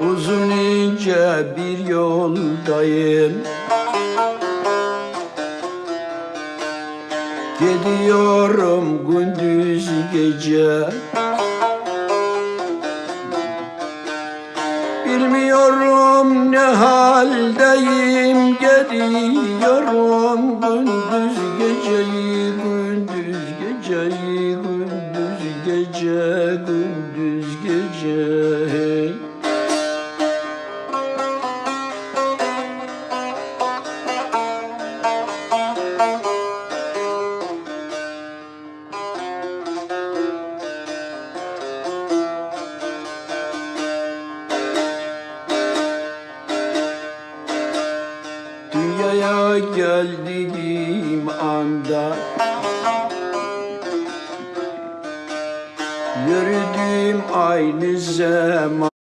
Uzun ince bir yoldayım. Gidiyorum gündüz gece. Bilmiyorum ne haldeyim. Gidiyorum gündüz geceyi Gündüz geceyi Gündüz gece Gündüz gece Dünyaya geldiğim anda Yürüdüğüm aynı zaman